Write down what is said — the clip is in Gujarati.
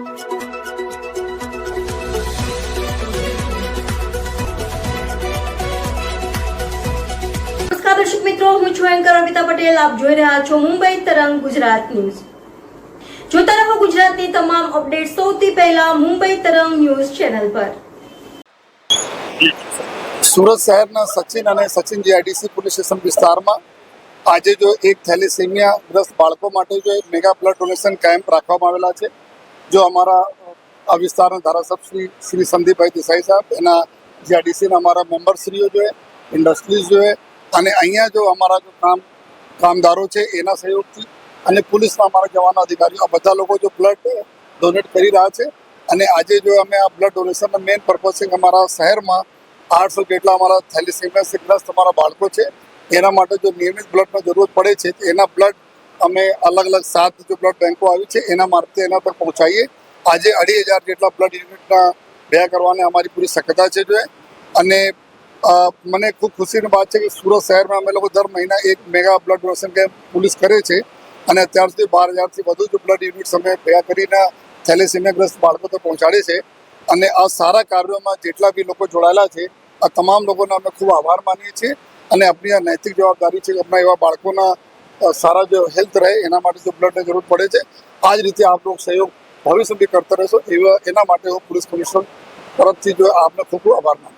દર્શક મિત્રો, હું છું એન્કર અમિતા પટેલ. આપ જોઈ રહ્યા છો મુંબઈ તરંગ ગુજરાત ન્યૂઝ. જોતા રહો ગુજરાતની તમામ અપડેટ સૌથી પહેલા મુંબઈ તરંગ ન્યૂઝ ચેનલ પર. સુરત શહેરના સચિન અને સચિન જીઆઈડીસી પોલીસ સ્ટેશન વિસ્તારમાં આજે જો એક થેલેસેમિયા ગ્રસ્ત બાળકો માટે જો એક મેગા બ્લડ ડોનેશન કેમ્પ રાખવામાં આવેલા છે જો અમારા આ વિસ્તારના ધારાસભ્ય શ્રી શ્રી સંદીપભાઈ દેસાઈ સાહેબ, એના જીઆઈડીસીના અમારા મેમ્બરશ્રીઓ જોઈએ ઇન્ડસ્ટ્રીઝ જોઈએ અને અહીંયા જો અમારા જો કામ, કામદારો છે, એના સહયોગથી અને પોલીસના અમારા જવાનો અધિકારીઓ, આ બધા લોકો જો બ્લડ ડોનેટ કરી રહ્યા છે, અને આજે જો અમે આ બ્લડ ડોનેશનનો મેઇન પર્પઝ છે અમારા શહેરમાં આઠસો જેટલા અમારા થેલિસેમિયાથી ગ્રસ્ત અમારા બાળકો છે, એના માટે જો નિયમિત બ્લડની જરૂરત પડે છે એના બ્લડ અમે અલગ અલગ સાત જો બ્લડ બેંકો આવી છે, એના મારફતે એના પર પહોંચાડીએ આજે અઢી હજાર જેટલા બ્લડ યુનિટના ભેગા કરવાની અમારી પૂરી શક્યતા છે જોઈએ અને મને ખૂબ ખુશીની વાત છે કે સુરત શહેરમાં અમે લોકો દર મહિના એક mega blood donation camp police કરે છે. અને અત્યાર સુધી બાર હજારથી વધુ જો બ્લડ યુનિટ્સ અમે ભેગા કરીને થેલેસેમિયાગ્રસ્ત બાળકો તો પહોંચાડે છે. અને આ સારા કાર્યોમાં જેટલા બી લોકો જોડાયેલા છે, આ તમામ લોકોનો અમે ખૂબ આભાર માનીએ છીએ. અને આપણી આ નૈતિક જવાબદારી છે કે આપણા એવા બાળકોના સારા જો હેલ્થ રહે એના માટે જો બ્લડની જરૂર પડે છે. આ જ રીતે આપ લોકો સહયોગ ભવિષ્ય બી કરતા રહેશો એવા એના માટે હું પોલીસ કમિશનર તરફથી જો આપને ખૂબ ખૂબ આભાર માનું